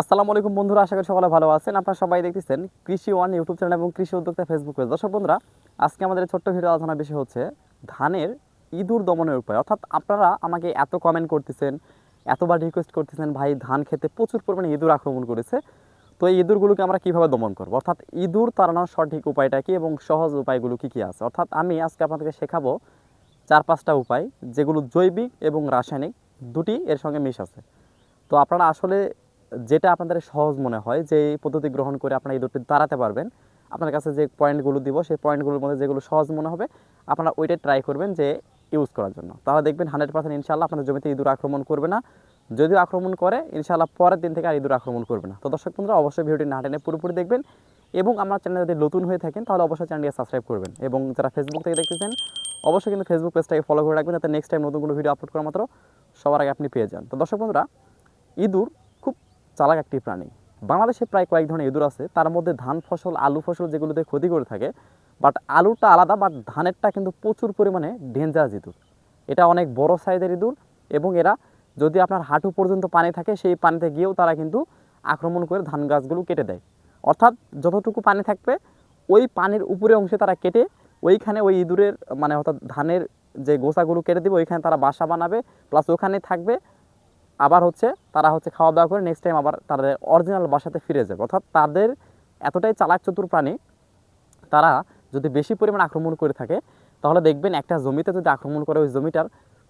আসসালামু আলাইকুম বন্ধুরা, আশা করি সকলে ভালো আছেন। আপনারা সবাই দেখতেছেন কৃষি ওয়ান ইউটিউব চ্যানেল এবং কৃষি উদ্যোক্তা ফেসবুক পেজ দর্শক বন্ধুরা, আজকে আমাদের ছোট্ট ভিডিও আলোচনার বিষয় হচ্ছে ধানের ইঁদুর দমনের উপায় অর্থাৎ আপনারা আমাকে এত কমেন্ট করতেছেন, এতবার রিকোয়েস্ট করতেছেন, ভাই ধান খেতে প্রচুর পরিমাণে ইঁদুর আক্রমণ করেছে। তো এই ইঁদুরগুলোকে আমরা কীভাবে দমন করব? অর্থাৎ ইঁদুর তাড়ানোর সঠিক উপায়টা কি এবং সহজ উপায়গুলো কী কী আছে? অর্থাৎ আমি আজকে আপনাদেরকে শেখাবো চার পাঁচটা উপায়, যেগুলো জৈবিক এবং রাসায়নিক দুটি এর সঙ্গে মিশ আছে। তো আপনারা আসলে যেটা আপনাদের সহজ মনে হয়, যে পদ্ধতি গ্রহণ করে আপনারা এই দুটি তাড়াতে পারবেন আপনার কাছে যে পয়েন্টগুলো দিব, সেই পয়েন্টগুলোর মধ্যে যেগুলো সহজ মনে হবে, আপনারা ওইটাই ট্রাই করবেন যে ইউজ করার জন্য। তাহলে দেখবেন হান্ড্রেড পার্সেন্ট ইনশাল্লাহ আপনাদের জমিতে ইঁদুর আক্রমণ করবে না। যদিও আক্রমণ করে ইনশাল্লাহ পরের দিন থেকে আর ইঁদুর আক্রমণ করবে না। তো দর্শক বন্ধুরা, অবশ্যই ভিডিওটি না টেনে পুরোপুরি দেখবেন এবং আমার চ্যানেল যদি নতুন হয়ে থাকেন, তাহলে অবশ্যই চ্যানেলটি সাবস্ক্রাইব করবেন এবং যারা ফেসবুক থেকে দেখতেছেন, অবশ্যই কিন্তু ফেসবুক পেজটাকে ফলো করে রাখবেন, যাতে নেক্সট টাইম নতুন কোনো ভিডিও আপলোড করা মাত্র সবার আগে আপনি পেয়ে যান। তো দর্শক বন্ধুরা, ইঁদুর চালাক একটি প্রাণী। বাংলাদেশে প্রায় কয়েক ধরনের ইঁদুর আছে, তার মধ্যে ধান ফসল, আলু ফসল যেগুলোতে ক্ষতি করে থাকে বাট আলুটা আলাদা বাট ধানেরটা কিন্তু প্রচুর পরিমাণে ডেঞ্জারাস ইঁদুর। এটা অনেক বড় সাইজের ইঁদুর এবং এরা যদি আপনার হাঁটু পর্যন্ত পানি থাকে, সেই পানিতে গিয়েও তারা কিন্তু আক্রমণ করে ধান গাছগুলো কেটে দেয়। অর্থাৎ যতটুকু পানি থাকবে, ওই পানির উপরে অংশে তারা কেটে ওইখানে ওই ইঁদুরের মানে অর্থাৎ ধানের যে গোসাগুলো কেটে দেবে, ওইখানে তারা বাসা বানাবে প্লাস ওখানে থাকবে আবার হচ্ছে তারা হচ্ছে খাওয়া দাওয়া করে নেক্সট টাইম আবার তাদের অরিজিনাল বাসাতে ফিরে যাবে। অর্থাৎ তাদের এতটাই চালাক চতুর প্রাণী, তারা যদি বেশি পরিমাণ আক্রমণ করে থাকে, তাহলে দেখবেন একটা জমিতে যদি আক্রমণ করে ওই জমিটার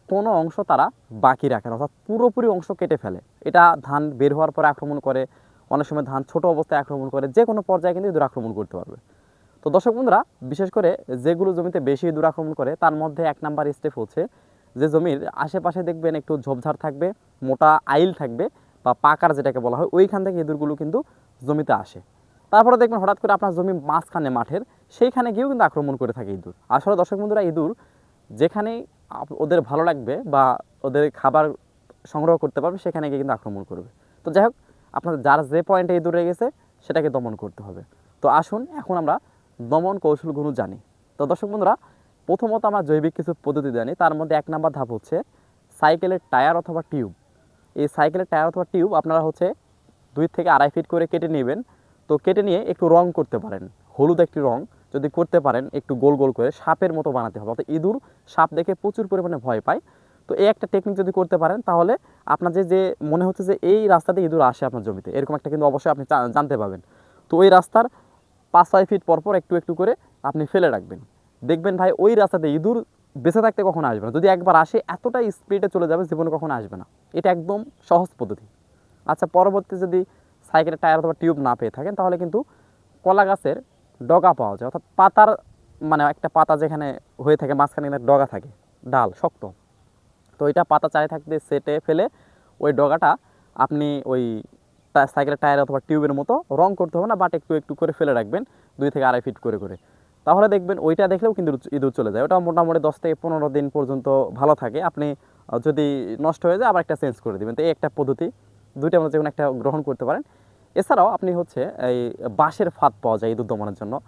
কোনো অংশ তারা বাকি রাখে না, অর্থাৎ পুরোপুরি অংশ কেটে ফেলে। এটা ধান বের হওয়ার পরে আক্রমণ করে, অনেক সময় ধান ছোট অবস্থায় আক্রমণ করে, যে কোনো পর্যায়ে কিন্তু ইঁদুর আক্রমণ করতে পারবে। তো দর্শক বন্ধুরা, বিশেষ করে যেগুলো জমিতে বেশি ইঁদুর আক্রমণ করে, তার মধ্যে এক নাম্বার স্টেপ হচ্ছে যে জমির আশেপাশে দেখবেন একটু ঝোপঝাড় থাকবে, মোটা আইল থাকবে বা পাকার যেটাকে বলা হয়, ওইখান থেকে ইঁদুরগুলো কিন্তু জমিতে আসে। তারপরে দেখবেন হঠাৎ করে আপনার জমি মাঝখানে মাঠের, সেইখানে গিয়েও কিন্তু আক্রমণ করে থাকে ইঁদুর। আসলে দর্শক বন্ধুরা, ইঁদুর যেখানেই ওদের ভালো লাগবে বা ওদের খাবার সংগ্রহ করতে পারবে, সেখানে গিয়ে কিন্তু আক্রমণ করবে। তো যাই হোক আপনাদের যার যে পয়েন্টে ইঁদুর রয়ে গেছে, সেটাকে দমন করতে হবে। তো আসুন, এখন আমরা দমন কৌশলগুলো জানি। তো দর্শক বন্ধুরা প্রথমত আমরা জৈবিক কিছু পদ্ধতি জানি, তার মধ্যে এক নাম্বার ধাপ হচ্ছে সাইকেলের টায়ার অথবা টিউব। এই সাইকেলের টায়ার অথবা টিউব আপনারা হচ্ছে দুই থেকে আড়াই ফিট করে কেটে নেবেন। তো কেটে নিয়ে একটু রং করতে পারেন, হলুদ একটি রং। যদি করতে পারেন, একটু গোল গোল করে সাপের মতো বানাতে হবে। অর্থাৎ ইঁদুর সাপ দেখে প্রচুর পরিমাণে ভয় পায়। তো এই একটা টেকনিক যদি করতে পারেন, তাহলে আপনার যে যে মনে হচ্ছে যে এই রাস্তাতে ইঁদুর আসে আপনার জমিতে, এরকম একটা কিন্তু অবশ্যই আপনি জানতে পাবেন। তো ওই রাস্তার পাঁচ, ছয় ফিট পর পর একটু একটু করে আপনি ফেলে রাখবেন। দেখবেন ভাই, ওই রাস্তাতে ইঁদুর বেঁচে থাকতে কখনো আসবে না। যদি একবার আসে এতটা স্পিডে চলে যাবে, জীবনে কখনো আসবে না। এটা একদম সহজ পদ্ধতি। আচ্ছা পরবর্তী যদি সাইকেলের টায়ার অথবা টিউব না পেয়ে থাকেন, তাহলে কিন্তু কলা গাছের ডগা পাওয়া যায়। অর্থাৎ পাতার মানে একটা পাতা যেখানে হয়ে থাকে, মাঝখানে কিন্তু ডগা থাকে, ডাল, শক্ত। তো ওইটা পাতা চারে থাকতে সেটে ফেলে ওই ডগাটা আপনি ওই সাইকেলের টায়ার অথবা টিউবের মতো রং করতে হবে না বাট একটু একটু করে ফেলে রাখবেন, দুই থেকে আড়াই ফিট করে করে। তাহলে দেখবেন ওইটা দেখলেও কিন্তু ইঁদুর- চলে যায়। ওটা মোটামুটি দশ থেকে পনেরো দিন পর্যন্ত ভালো থাকে। আপনি যদি নষ্ট হয়ে যায়, আবার একটা চেঞ্জ করে দেবেন। তো এই একটা পদ্ধতি, দুইটা মধ্যে যে কোনো একটা গ্রহণ করতে পারেন। এছাড়াও আপনি হচ্ছে এই বাঁশের ফাঁদ পাওয়া যায় ইঁদুর দমনের জন্য।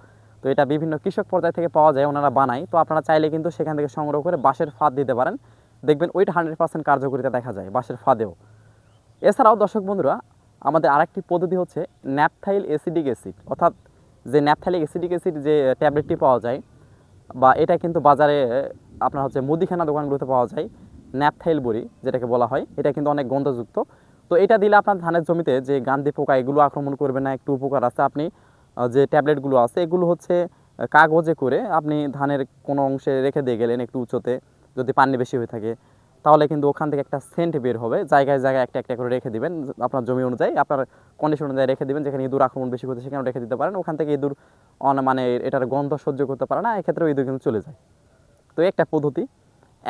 তো এটা বিভিন্ন কৃষক পর্যায় থেকে পাওয়া যায়, ওনারা বানায়। তো আপনারা চাইলে কিন্তু সেখান থেকে সংগ্রহ করে বাঁশের ফাঁদ দিতে পারেন। দেখবেন ওইটা হান্ড্রেড পার্সেন্ট কার্যকারিতা দেখা যায় বাঁশের ফাঁদেও। এছাড়াও দর্শক বন্ধুরা, আমাদের আরেকটি পদ্ধতি হচ্ছে ন্যাপথাইল অ্যাসিডিক অ্যাসিড। অর্থাৎ যে ন্যাপথাইলিক অ্যাসিডিক অ্যাসিড যে ট্যাবলেটটি পাওয়া যায়, বা এটা কিন্তু বাজারে আপনার হচ্ছে মুদিখানা দোকানগুলোতে পাওয়া যায়, ন্যাপথাইল বড়ি যেটাকে বলা হয়। এটা কিন্তু অনেক গন্ধযুক্ত। তো এটা দিলে আপনার ধানের জমিতে যে গান্ধী পোকা, এগুলো আক্রমণ করবে না, একটু উপকার আছে। আপনি যে ট্যাবলেটগুলো আছে, এগুলো হচ্ছে কাগজে করে আপনি ধানের কোনো অংশে রেখে দিয়ে গেলেন একটু উঁচুতে যদি পানি বেশি হয়ে থাকে। তাহলে কিন্তু ওখান থেকে একটা সেন্ট বের হবে। জায়গায় জায়গায় একটা একটা করে রেখে দিবেন। আপনার জমি অনুযায়ী আপনার কন্ডিশন অনুযায়ী রেখে দিবেন। যেখানে ইঁদুর আক্রমণ বেশি করতে সেখানে রেখে দিতে পারেন। ওখান থেকে ইঁদুর মানে এটার গন্ধ সহ্য করতে পারে না। এক্ষেত্রেও ইঁদুর কিন্তু চলে যায়। তো একটা পদ্ধতি।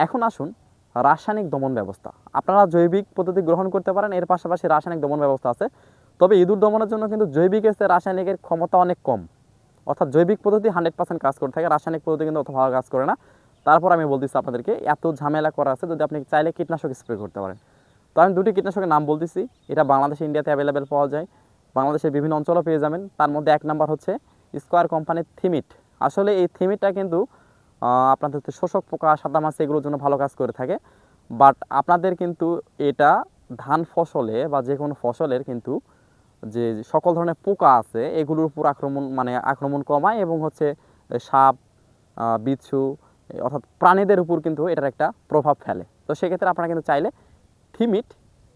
এখন আসুন রাসায়নিক দমন ব্যবস্থা। আপনারা জৈবিক পদ্ধতি গ্রহণ করতে পারেন। এর পাশাপাশি রাসায়নিক দমন ব্যবস্থা আছে। তবে ইঁদুর দমনের জন্য কিন্তু জৈবিক এসে রাসায়নিকের ক্ষমতা অনেক কম। অর্থাৎ জৈবিক পদ্ধতি হান্ড্রেড পার্সেন্ট কাজ করে থাকে। রাসায়নিক পদ্ধতি কিন্তু অত ভালো কাজ করে না। তারপর আমি বলতেছি আপনাদেরকে, এত ঝামেলা করা আছে যদি আপনি চাইলে কীটনাশক স্প্রে করতে পারেন। তো আমি দুটি কীটনাশকের নাম বলতেছি, এটা বাংলাদেশে, ইন্ডিয়াতে অ্যাভেলেবেল পাওয়া যায়। বাংলাদেশের বিভিন্ন অঞ্চলেও পেয়ে যাবেন। তার মধ্যে এক নাম্বার হচ্ছে স্কোয়ার কোম্পানির থিমিট আসলে এই থিমিটটা কিন্তু আপনাদের শোষক পোকা, সাদা মাছ, এগুলোর জন্য ভালো কাজ করে থাকে। বাট আপনাদের কিন্তু এটা ধান ফসলে বা যে কোনো ফসলের কিন্তু যে সকল ধরনের পোকা আছে, এগুলোর উপর আক্রমণ মানে আক্রমণ কমায় এবং হচ্ছে সাপ বিচ্ছু অর্থাৎ প্রাণীদের উপর কিন্তু এটার একটা প্রভাব ফেলে। তো সেক্ষেত্রে আপনারা কিন্তু চাইলে থিমিট,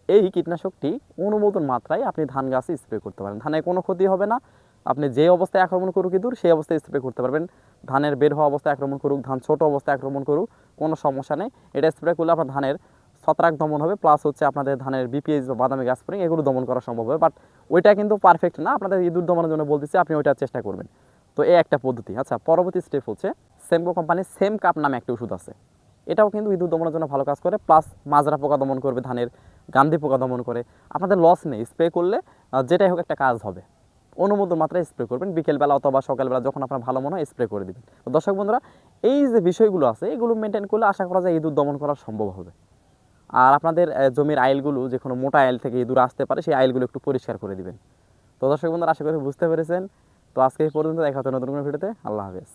এই কীটনাশকটি অনুমোদন মাত্রায় আপনি ধান গাছে স্প্রে করতে পারেন। ধানে কোনো ক্ষতি হবে না। আপনি যে অবস্থায় আক্রমণ করুক ইঁদুর, সেই অবস্থায় স্প্রে করতে পারবেন। ধানের বের হওয়া অবস্থায় আক্রমণ করুক, ধান ছোট অবস্থায় আক্রমণ করুক, কোনো সমস্যা নেই। এটা স্প্রে করলে আপনার ধানের ছত্রাক দমন হবে, প্লাস হচ্ছে আপনাদের ধানের বিপিএইচ বা বাদামি গাছ স্প্রিং এগুলো দমন করা সম্ভব হবে। বাট ওইটা কিন্তু পারফেক্ট না। আপনাদের ইঁদুর দমনের জন্য বলতেছি, আপনি ওইটা চেষ্টা করবেন। তো এই একটা পদ্ধতি। আচ্ছা পরবর্তী স্টেপ হচ্ছে সেমকো কোম্পানির সেম কাপ নামে একটা ওষুধ আছে। এটাও কিন্তু ইঁদুর দমনের জন্য ভালো কাজ করে প্লাস মাজরা পোকা দমন করবে, ধানের গান্ধী পোকা দমন করে। আপনাদের লস নেই স্প্রে করলে যেটাই হোক একটা কাজ হবে। অনুমোদন মাত্রায় স্প্রে করবেন, বিকেলবেলা অথবা সকালবেলা যখন আপনার ভালো মনে হয় স্প্রে করে দিবেন। তো দর্শক বন্ধুরা, এই যে বিষয়গুলো আছে, এগুলো মেনটেন করলে আশা করা যায় ইঁদুর দমন করা সম্ভব হবে। আর আপনাদের জমির আইলগুলো, যে কোনো মোটা আইল থেকে ইঁদুর আসতে পারে, সেই আইলগুলো একটু পরিষ্কার করে দিবেন। তো দর্শক বন্ধুরা, আশা করি বুঝতে পেরেছেন। তো আজকে এই পর্যন্ত, দেখা হচ্ছে নতুন কোনো ভিডিওতে। আল্লাহ হাফেজ।